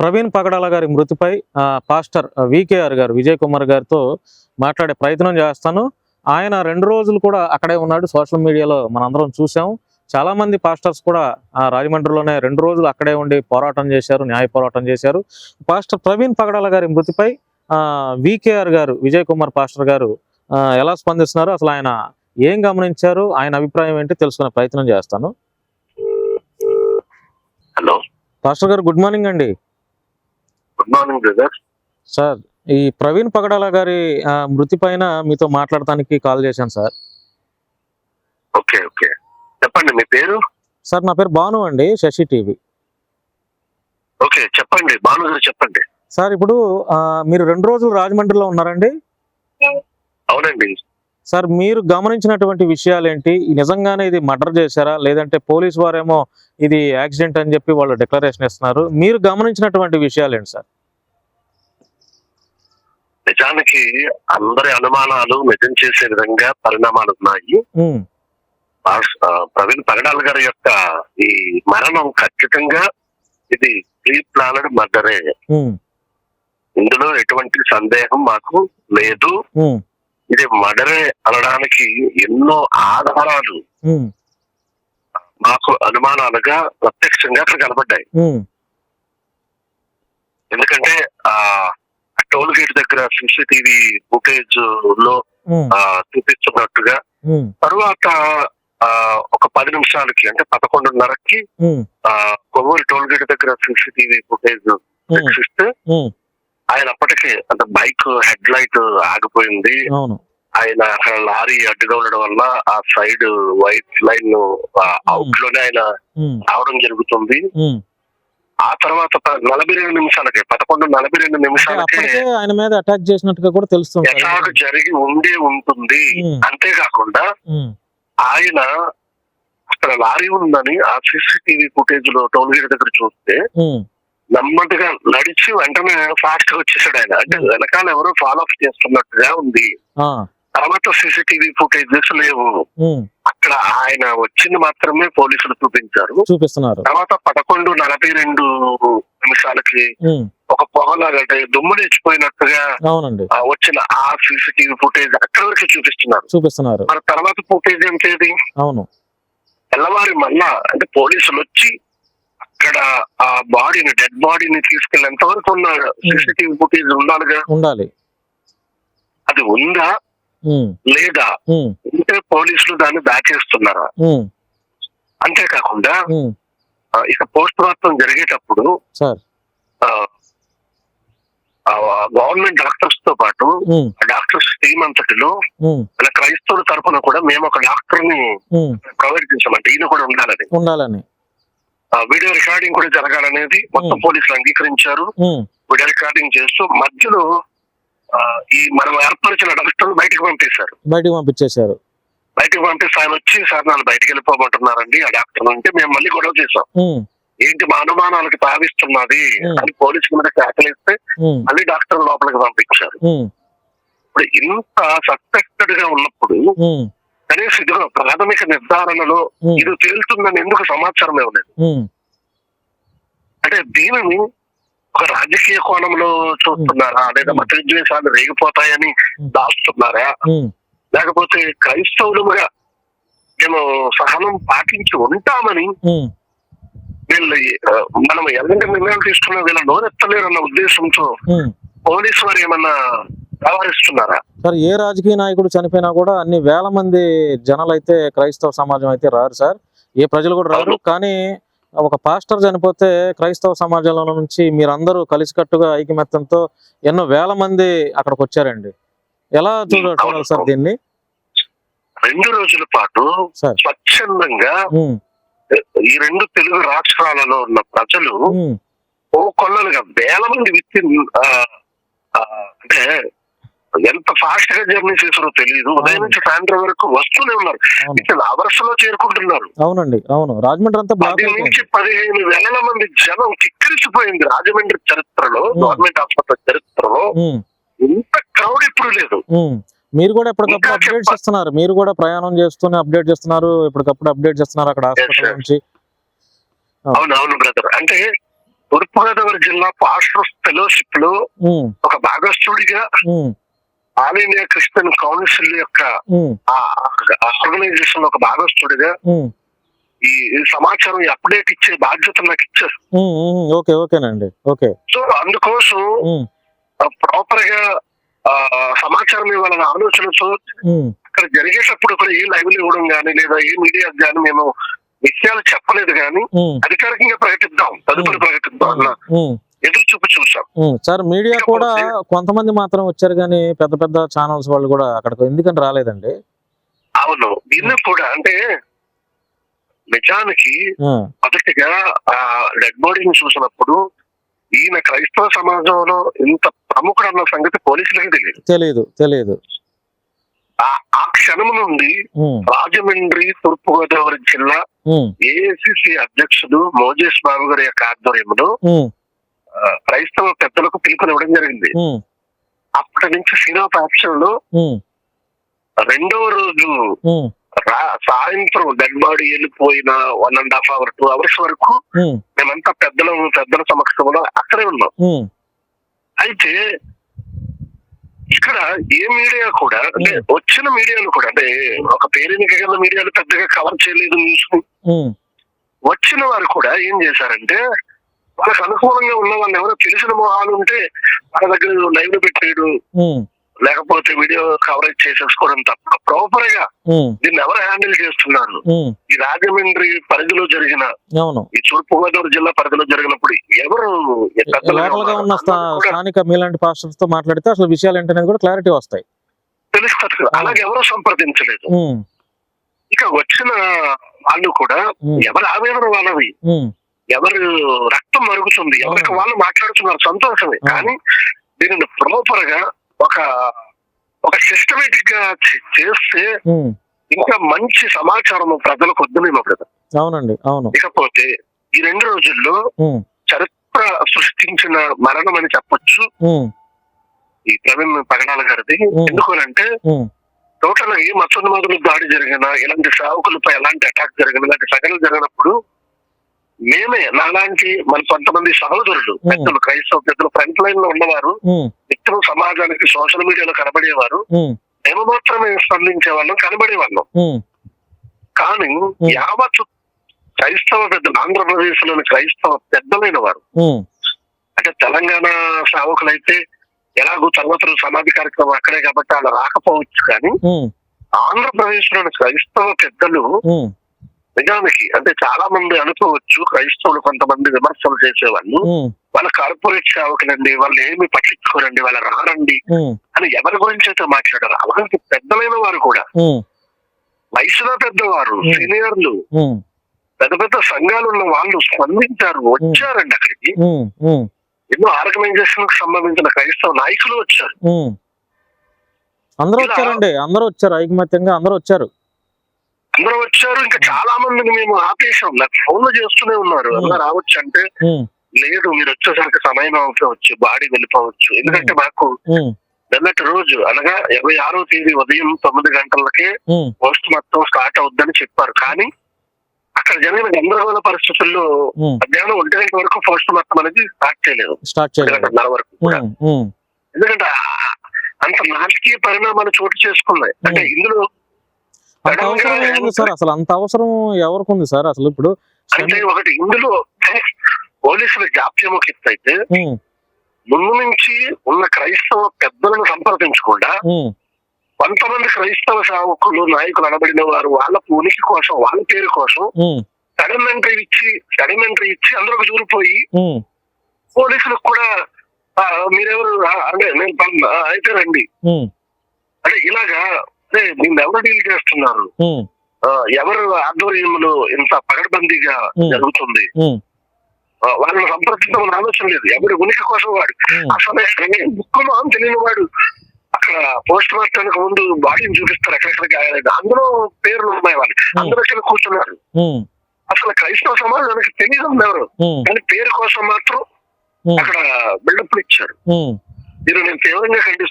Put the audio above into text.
ప్రవీణ్ పగడాల గారి మృతిపై ఆ, పాస్టర్ వికేఆర్ గారు విజయ్ కుమార్ గారితో మాట్లాడే ప్రయత్నం చేస్తాను. ఆయన రెండు రోజులు కూడా అక్కడే ఉన్నాడు. సోషల్ మీడియాలో మనందరం చూసాం చాలా మంది పాస్టర్స్ కూడా ఆ, రాజమండ్రిలోనే రెండు రోజులు అక్కడే ఉండి పోరాటం చేశారు న్యాయ పోరాటం చేశారు. పాస్టర్ ప్రవీణ్ పగడాల గారి మృతిపై వికేఆర్ గారు విజయ్ కుమార్ పాస్టర్ గారు ఎలా స్పందిస్తున్నారు? అసలు ఆయన ఏం గమనించారు? ఆయన అభిప్రాయం ఏంటి? తెలుసుకునే ప్రయత్నం చేస్తాను. హలో. పాస్టర్ గారు గుడ్ మార్నింగ్ అండి. గుడ్ మార్నింగ్ బ్రదర్ సార్ ఈ ప్రవీణ్ పగడాల గారి మృతి పైన మీతో మాట్లాడటానికి కాల్ చేశాను సార్. ఓకే ఓకే చెప్పండి మీ పేరు? సార్ నా పేరు భాను అండి శశి టీవీ. ఓకే చెప్పండి భాను గారు చెప్పండి. సార్ ఇప్పుడు మీరు రెండు రోజులు రాజమండ్రిలో ఉన్నారండి? అవునండి. సార్ మీరు గమనించినటువంటి విషయాలు ఏంటి నిజంగానే ఇది మర్డర్ చేశారా? లేదంటే పోలీస్ వారేమో ఇది యాక్సిడెంట్ అని చెప్పి వాళ్ళు డిక్లరేషన్ ఇస్తున్నారు. మీరు గమనించినటువంటి విషయాలు ఏంటి సార్? నిజానికి అందరి అనుమానాలు నిజం చేసే విధంగా పరిణామాలు ఉన్నాయి. ప్రవీణ్ పగడాల్ గారి యొక్క ఈ మరణం ఖచ్చితంగా ఇది ప్రీ ప్లానడ్ మర్డరే ఇందులో ఎటువంటి సందేహం మాకు లేదు. ఇది మర్డరే అనడానికి ఎన్నో ఆధారాలు మాకు అనుమానాలుగా ప్రత్యక్షంగా అక్కడ కనబడ్డాయి ఎందుకంటే ఆ దగ్గర సీసీటీవీ ఫుటేజ్లో చూపిస్తున్నట్టుగా ఉమ్, తరువాత ఒక పది నిమిషాలకి అంటే పదకొండున్నరకి కొవ్వూరు టోల్ గేట్ దగ్గర సీసీటీవీ ఫుటేజ్ ఉమ్, ఆయన అప్పటికే అంటే బైక్ హెడ్ లైట్ ఆగిపోయింది. ఆయన అక్కడ లారీ అడ్డుగా ఉండడం వల్ల ఆ సైడ్ వైట్ లైన్ అవుట్లోనే ఆయన రావడం జరుగుతుంది. ఆ తర్వాత నలభై రెండు నిమిషాలకి పదకొండు నలభై రెండు నిమిషాలకే ఆయన మీద అటాక్ చేసినట్టుగా కూడా తెలుస్తుంది. ఎటాక్ జరిగి ఉండే ఉంటుంది. అంతేకాకుండా ఆయన అక్కడ లారీ ఉందని ఆ సీసీటీవీ ఫుటేజ్లో టోల్ గేట్ దగ్గర చూస్తే నెమ్మదిగా నడిచి వెంటనే ఫాస్ట్గా వచ్చేసాడు ఆయన. అంటే. వెనకాల ఎవరో ఫాలో అప్ చేస్తున్నట్టుగా ఉంది. తర్వాత సీసీటీవీ ఫుటేజెస్ లేవు. అక్కడ ఆయన వచ్చింది మాత్రమే పోలీసులు చూపించారు. చూపిస్తున్నారు. తర్వాత నలభై రెండు నిమిషాలకి ఒక పొగలాగా అంటే దుమ్ము లేచిపోయినట్టుగా వచ్చిన ఆ సీసీటీవీ ఫుటేజ్ అక్కడ వరకు చూపిస్తున్నారు. చూపిస్తున్నారు. మరి తర్వాత ఫుటేజ్ ఏంటేది అవును. తెల్లవారి మళ్ళా అంటే పోలీసులు వచ్చి అక్కడ ఆ బాడీని డెడ్ బాడీని తీసుకెళ్ళేంత వరకు ఉన్న సీసీటీవీ ఫుటేజ్ ఉండాలిగా? ఉండాలి. అది ఉందా? లేదా? ఉంటే పోలీసులు దాన్ని దాచేస్తున్నారా? అంతేకాకుండా ఇక పోస్ట్ మార్టం జరిగేటప్పుడు గవర్నమెంట్ డాక్టర్స్తో పాటు డాక్టర్స్ టీం అంతటిలో మన క్రైస్తవుల తరఫున కూడా మేము ఒక డాక్టర్ని ప్రొవైడ్ చేసామంటే ఈయన కూడా ఉండాలని. ఉండాలని. వీడియో రికార్డింగ్ కూడా జరగాలనేది మొత్తం. పోలీసులు అంగీకరించారు. వీడియో రికార్డింగ్ చేస్తూ మధ్యలో ఈ మనం ఏర్పరిచిన డాక్టర్ బయటకు పంపేశారు. బయటికి పంపించేశారు. బయటకు పంపిస్తే ఆయన వచ్చి సార్ నన్ను బయటకు వెళ్ళిపోమంటున్నారండి ఆ డాక్టర్ అంటే మేము మళ్ళీ గొడవ చేసాం ఏంటి మా అనుమానాలకు తావిస్తున్నది. అని పోలీసుల మీద కేకలిస్తే మళ్ళీ డాక్టర్ లోపలికి పంపించారు. ఇప్పుడు ఇంత సస్పెక్టెడ్గా ఉన్నప్పుడు కనీసం ఇదిగో ప్రాథమిక నిర్ధారణలో ఇది తేలుతుందని ఎందుకు సమాచారం ఇవ్వలేదు? అంటే దీనిని ఒక రాజకీయ కోణంలో చూస్తున్నారా? లేదా మత విద్వేషాలు రేగిపోతాయని దాస్తున్నారా లేకపోతే క్రైస్తవులుగా మేము సహనం పాటించి ఉంటామని వీళ్ళు మనం ఎలాంటి నిర్ణయాలు తీసుకున్నా వీళ్ళ నోరెత్తలేరన్న ఉద్దేశంతో. పోలీసు వారు ఏమన్నా వ్యవహరిస్తున్నారా? సార్ ఏ రాజకీయ నాయకుడు చనిపోయినా కూడా అన్ని వేల మంది జనాలు అయితే క్రైస్తవ సమాజం అయితే రారు సార్. ఏ ప్రజలు కూడా రారు. కానీ ఒక పాస్టర్ చనిపోతే క్రైస్తవ సమాజంలో నుంచి మీరందరూ కలిసికట్టుగా ఐకమత్యంతో ఎన్నో వేల మంది అక్కడికి వచ్చారండి. ఎలా చూడాలి సార్. దీన్ని? రెండు రోజుల పాటు స్వచ్ఛందంగా ఈ రెండు తెలుగు రాష్ట్రాలలో ఉన్న ప్రజలు ఓ కొల్లలుగా వేల మంది విత్ అంటే ఎంత ఫాస్ట్గా జర్నీ చేసారో తెలియదు ఉదయం నుంచి సాయంత్రం వరకు వస్తూనే ఉన్నారు. అవర్స్లో చేరుకుంటున్నారు. అవునండి అవును. రాజమండ్రి అంతా పది నుంచి పదిహేను వేల మంది జనం కిక్కిరిసిపోయింది రాజమండ్రి చరిత్రలో. గవర్నమెంట్ హాస్పిటల్ చరిత్రలో. ఇంత క్రౌడ్ ఇప్పుడు లేదు. మీరు కూడా ఎప్పటికప్పుడు చెప్ప- ఇస్తున్నారు మీరు కూడా ప్రయాణం చేస్తూనే అప్డేట్ చేస్తున్నారు. ఎప్పటికప్పుడు అప్డేట్ చేస్తున్నారు అక్కడ హాస్పిటల్. నుంచి. అవును అవును బ్రదర్ అంటే తూర్పుగోదావరి జిల్లా పాస్టర్స్ ఫెలోషిప్లో ఒక భాగస్థుడిగా um, all India Christian council యొక్క ఆర్గనైజేషన్లో ఒక భాగస్థుడిగా ఈ సమాచారం అప్డేట్ ఇచ్చే బాధ్యత నాకు ఇచ్చారు. ఓకే ఓకేనండి. ఓకే. సో అందుకోసం ప్రాపర్గా సమాచారం ఇవ్వాలన్న ఆలోచనతో అక్కడ జరిగేటప్పుడు కూడా ఏ లైవ్ ఇవ్వడం కానీ లేదా ఏ మీడియా కానీ మేము విషయాలు చెప్పలేదు కానీ అధికారికంగా ప్రకటిద్దాం తదుపరి ప్రకటిద్దాం అన్న ఉమ్, ఎదురు చూపు చూసాం ఉమ్. సార్ మీడియా కూడా కొంతమంది మాత్రం వచ్చారు కానీ పెద్ద పెద్ద ఛానల్స్ వాళ్ళు కూడా అక్కడికి ఎందుకని రాలేదండి? అవును. దీన్ని కూడా అంటే నిజానికి మొదటిగా ఆ డెడ్ బాడీని చూసినప్పుడు ఈయన క్రైస్తవ సమాజంలో ఇంత ప్రముఖుడు అన్న సంగతి పోలీసులకి తెలియదు. తెలియదు తెలియదు ఆ క్షణం నుండి రాజమండ్రి తూర్పు గోదావరి జిల్లా ఏఐసిసి అధ్యక్షుడు మోజేష్ బాబు గారి యొక్క ఆధ్వర్యంలో క్రైస్తవ పెద్దలకు పిలుపునివ్వడం జరిగింది. అప్పటి నుంచి సినిమా ఫ్యాక్షన్లో రెండవ రోజు సాయంత్రం డెడ్ బాడీ వెళ్ళిపోయిన one and half hour two hours వరకు మేమంతా పెద్దల పెద్దల సమక్షంలో అక్కడే ఉన్నాం. అయితే ఇక్కడ ఏ మీడియా కూడా అంటే వచ్చిన మీడియాలు కూడా అంటే ఒక పేరెనిక కింద మీడియాలు పెద్దగా కవర్ చేయలేదు న్యూస్ వచ్చిన వారు కూడా ఏం చేశారంటే వాళ్ళకి అనుకూలంగా ఉన్న వాళ్ళు ఎవరో తెలిసిన మొహాలు ఉంటే వాళ్ళ దగ్గర లైవ్లో పెట్టేయడం. లేకపోతే వీడియో కవరేజ్ చేసేసుకోవడం తప్ప. ప్రాపర్గా దీన్ని ఎవరు హ్యాండిల్ చేస్తున్నారు? ఈ రాజమండ్రి పరిధిలో జరిగిన ఈ తూర్పు గోదావరి జిల్లా పరిధిలో జరిగినప్పుడు ఎవరు ఉన్న స్థానిక మీలాంటి పాస్టర్స్తో మాట్లాడితే అసలు విషయాలు ఏంటనేది కూడా క్లారిటీ వస్తాయి. తెలుస్తుంది కదా. అలాగే ఎవరు సంప్రదించలేదు? ఇక వచ్చిన వాళ్ళు కూడా ఎవరి ఆవేదన వాళ్ళవి? ఎవరు రక్తం మరుగుతుంది? ఎవరికి. వాళ్ళు మాట్లాడుతున్నారు? సంతోషమే. కానీ దీనిని ప్రాపర్గా ఒక ఒక సిస్టమేటిక్గా చేస్తే ఇంకా మంచి సమాచారం ప్రజలకు వద్దునేమో కదా అవునండి అవును. ఇకపోతే ఈ రెండు రోజుల్లో చరిత్ర సృష్టించిన మరణం అని చెప్పొచ్చు. ఈ ప్రవీణ్ పగడాల గారిది. ఎందుకనంటే టోటల్గా ఏ మత్స్యోన్మాదులు దాడి జరిగినా ఇలాంటి సేవకులపై ఎలాంటి అటాక్ జరిగిన ఇలాంటి సంఘటనలు జరిగినప్పుడు మేమే నాలాంటి మన కొంతమంది సహోదరులు పెద్దలు క్రైస్తవ పెద్దలు ఫ్రంట్ లైన్లో ఉన్నవారు నిత్యం సమాజానికి సోషల్ మీడియాలో కనబడేవారు మేము. మాత్రమే స్పందించే వాళ్ళం కనబడే వాళ్ళం ఉమ్, కానీ యావత్ క్రైస్తవ పెద్దలు ఆంధ్రప్రదేశ్లోని క్రైస్తవ పెద్దలైన వారు అంటే తెలంగాణ సేవకులైతే ఎలాగో తర్వాత సమాధి కార్యక్రమం అక్కడే కాబట్టి అలా రాకపోవచ్చు కానీ ఆంధ్రప్రదేశ్లోని క్రైస్తవ పెద్దలు నిజానికి అంటే చాలా మంది అనుకోవచ్చు క్రైస్తవులు కొంతమంది విమర్శలు చేసేవాళ్ళు వాళ్ళ కార్పొరేట్ సేవకులండి వాళ్ళు ఏమి పట్టించుకోరండి వాళ్ళ రారండి అని ఎవరి గురించి అయితే మాట్లాడారు? అలాంటి పెద్దలైన వారు కూడా. వయసులో పెద్దవారు. సీనియర్లు పెద్ద పెద్ద సంఘాలు ఉన్న వాళ్ళు స్పందించారు వచ్చారండి అక్కడికి. ఎన్నో ఆర్గనైజేషన్కు సంబంధించిన క్రైస్తవ నాయకులు వచ్చారు. అందరూ వచ్చారండి అందరూ వచ్చారు ఐకమత్యంగా అందరూ వచ్చారు. అందరూ వచ్చారు. ఇంకా చాలా మందిని మేము ఆపేశాం. నాకు ఫోన్లు చేస్తూనే ఉన్నారు. అందరూ రావచ్చు అంటే లేదు మీరు వచ్చేసరికి సమయం అవ్వచ్చు బాడీ వెళ్ళిపోవచ్చు. ఎందుకంటే మాకు నిన్నటి రోజు అనగా ఇరవై ఆరో తేదీ ఉదయం తొమ్మిది గంటలకే పోస్ట్ మొత్తం స్టార్ట్ అవుద్దని చెప్పారు. కానీ అక్కడ జరిగిన గందరగోళ పరిస్థితుల్లో మధ్యాహ్నం ఒంటి గంట వరకు పోస్ట్ మొత్తం అనేది స్టార్ట్ చేయలేదు. గంటన్నర వరకు కూడా. ఎందుకంటే అంత నాటకీయ పరిణామాలు చోటు చేసుకున్నాయి. అంటే ఇందులో అంత అవసరం ఏముంది సార్? అసలు అంత అవసరం ఎవరికి ఉంది సార్? అసలు ఇప్పుడు అంటే ఒకటి ఇందులో పోలీసుల జాప్యం అయితే ముందు నుంచి ఉన్న క్రైస్తవ పెద్దలను సంప్రదించకుండా కొంతమంది క్రైస్తవ సేవకులు నాయకులు అనబడిన వారు వాళ్ళ ఉనికి కోసం వాళ్ళ పేరు కోసం సడన్ ఎంట్రీ ఇచ్చి సడన్ ఎంట్రీ ఇచ్చి అందరికి దూరిపోయి ఉమ్, పోలీసులకు కూడా "ఆ, మీరెవరు అంటే నేను పలానా, "ఆ, అయితే రండి. అంటే ఇలాగా అదే దీన్ని ఎవరు డీల్ చేస్తున్నారు ఎవరు ఆధ్వర్యంలో ఇంత పగడబందీగా. జరుగుతుంది? వాళ్ళని సంప్రదించడం ఆలోచన లేదు. ఎవరి ఉనికి కోసం వాడు. అసలు అని తెలియని వాడు. అక్కడ పోస్ట్ మార్టానికి ముందు బాడీని చూపిస్తారు ఎక్కడెక్కడ గాయాలేదు అందులో పేర్లు ఉన్నాయి వాళ్ళు అందరూ వచ్చి కూర్చున్నారు. అసలు క్రైస్తవ సమాజానికి తెలియదు ఎవరు కానీ పేరు కోసం మాత్రం అక్కడ బిల్డప్ ఇచ్చారు. మీరు నేను తీవ్రంగా ఖండిస్తున్నాను